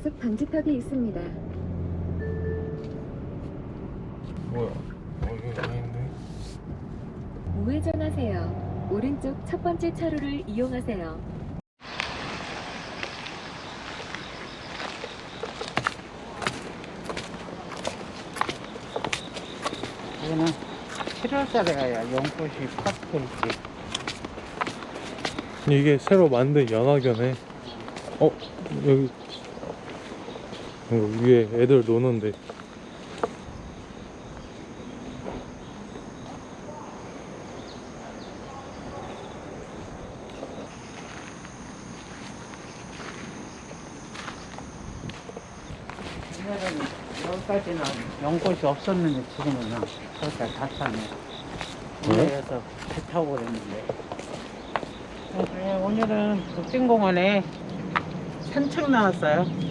과속 방지턱이 있습니다. 뭐야? 어, 아닌데? 우회전하세요. 오른쪽 첫 번째 차로를 이용하세요. 이거는 7월달에 가야 연꽃이 팍 돌지. 이게 새로 만든 연화견에 어? 여기 위에 애들 노는데 옛날에는 여기까지는 연꽃이 없었는데 지금은 여기까지 다 차네. 오늘에서 배 타고 그랬는데. 네, 오늘은 국진공원에 산책 나왔어요.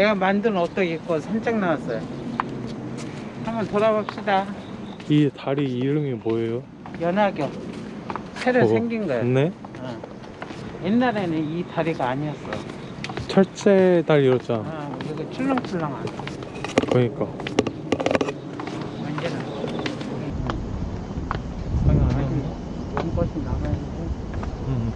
내가 만든 옷도 입고 산책 나왔어요. 한번 돌아봅시다. 이 다리 이름이 뭐예요? 연하교. 새로 저거. 생긴 거예요. 네? 어. 옛날에는 이 다리가 아니었어. 철제 다리였잖아 아, 이거 출렁출렁한. 그러니까 완전한. 상관없네 연꽃이 남아있고. 음.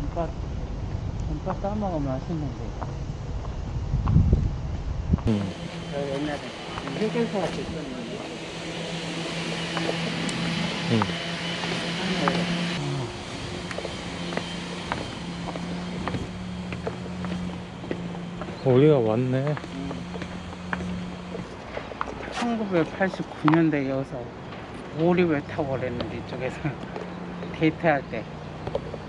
연꽃, 연꽃 싸먹으면 맛있는데. 음. 저 옛날에 휴게소 같이 있었는데. 음. 우리가 왔네 1989년도에 여기서 오리배 타고 그랬는데 이쪽에서 데이트할 때.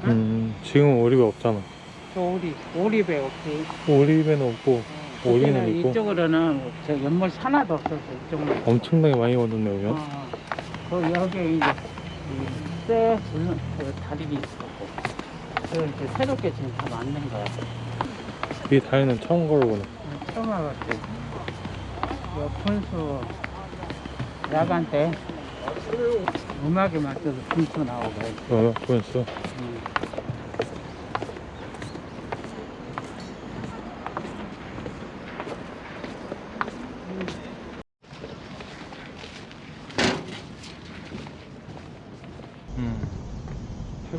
응? 음, 지금 오리배 없잖아 저 오리, 오리배 없지. 오리배는 없고 오리는 그때는 있고. 이쪽으로는 저 연못 하나도 없었어. 이쪽은. 엄청나게 많이 오던데 오면 어, 그 여기 이제 쇠 물론 그 다리가 있었고. 그 이제 새롭게 지금 다 만든 거야. 이 다리는 처음 걸어보네 처음 와봤지. 요 분수 야간 때 음악에 맞춰서 분수 나오고. 어, 보였어 음. 음.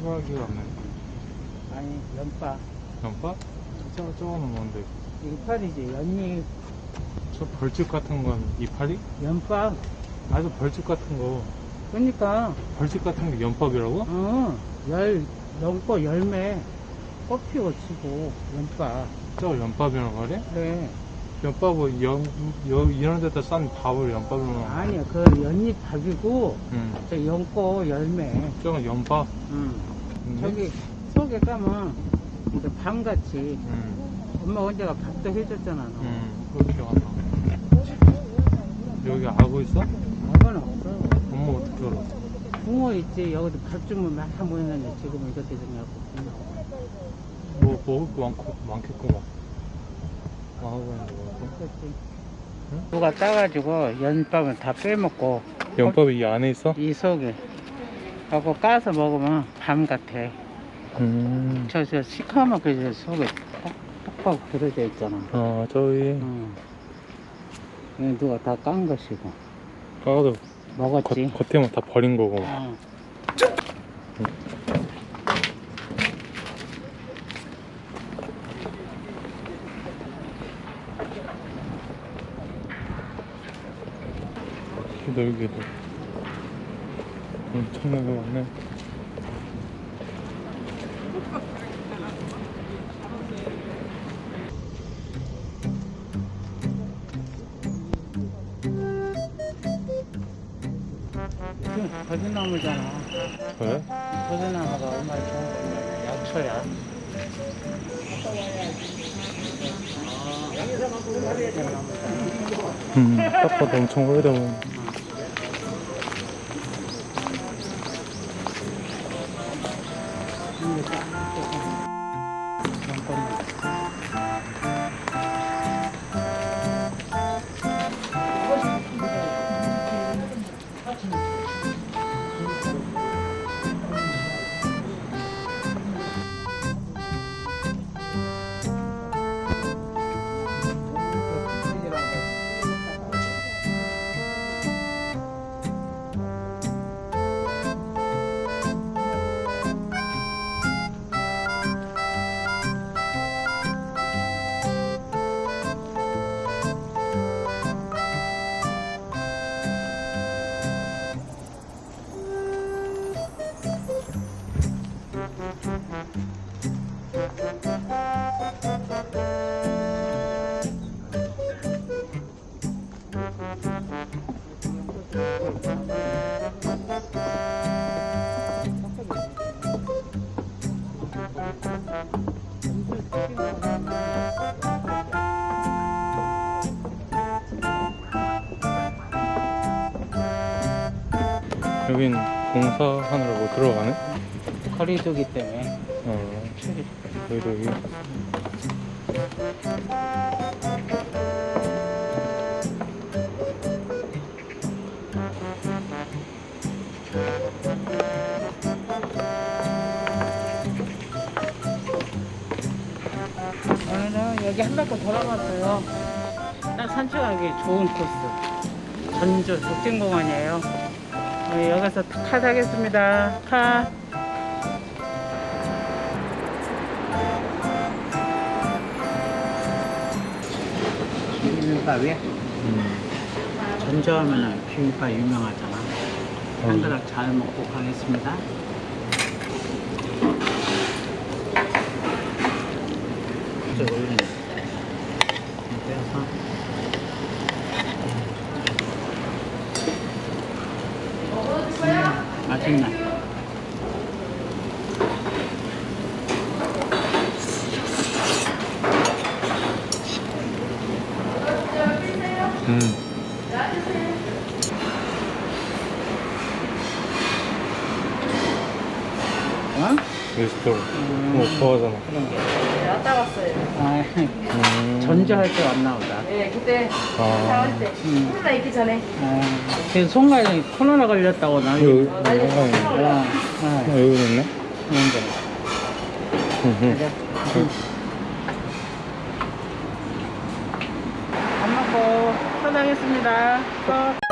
해바라기가 없네 아니 연파 연파? 저, 저거는 뭔데? 이파리지 연잎 저 벌집 같은 건 이파리? 연파 아주 벌집 같은 거 그러니까 벌집 같은 게 연밥이라고? 어열 연꽃 열매 꽃 피고 치고 연파 저거 연밥이란 말이야? 그래 연밥은 연, 여, 이런 데다 싼 밥을 연밥으로 먹는 거야? 아니야 그 연잎 밥이고 응. 저 연꽃 열매 저건 연밥? 응. 근데? 저기 속에 까면 이제 밤같이 응. 엄마 언제가 밥도 해줬잖아 너. 기억 안 나. 여기 아구 있어? 아건 없어 엄마 어떻게 알아? 붕어 있지 여기도 밥 주면 막 모였는데 지금은 이렇게 생겼고 뭐, 먹을 거 많고, 많겠구만. 뭐 하고 있는 거고. 그렇지 응? 누가 따가지고 연밥은 다 빼먹고 연밥이 이 안에 있어? 이 속에 하고 까서 먹으면 밤 같아 음. 저 저 시커멓게 저 속에 뻑뻑 들어져 있잖아 아, 저기, 응. 이거 누가 다 깐 것이고 까도 먹었지 겉, 겉에만 다 버린 거고. 어. 기돌기도. 엄청나게 많네. 버드나무잖아 왜? 버드나무가 얼마나 좋은 거냐 약초야 음, 딱 봐도 엄청 오래 되면. 여긴 공사하느라 뭐 들어가네? 거리 두기 때문에 어. 여기도 여기. 오늘은 여기 한 바퀴 돌아봤어요. 딱 산책하기 좋은 코스. 전주 독진공원이에요. 우리 여기서 카 타겠습니다. 카. 비빔밥이 음. 전주 하면은 비빔밥 유명하잖아. 어. 한 그릇 잘 먹고 가겠습니다. 이제 올리네. 빼서. 음, 맛있네. 음. 어? 레스토랑. 음. 뭐 좋아하잖아. 아, 음. 전주할 때 왔나 보다. 네, 그때 아. 나올 때 음. 코로나 있기 전에 아, 그 송가에 코로나 걸렸다고 나. 여기, 아, 난리 아, 아, 아, 아, 여기 있네? 그런데. 음. 밥 먹고. 또.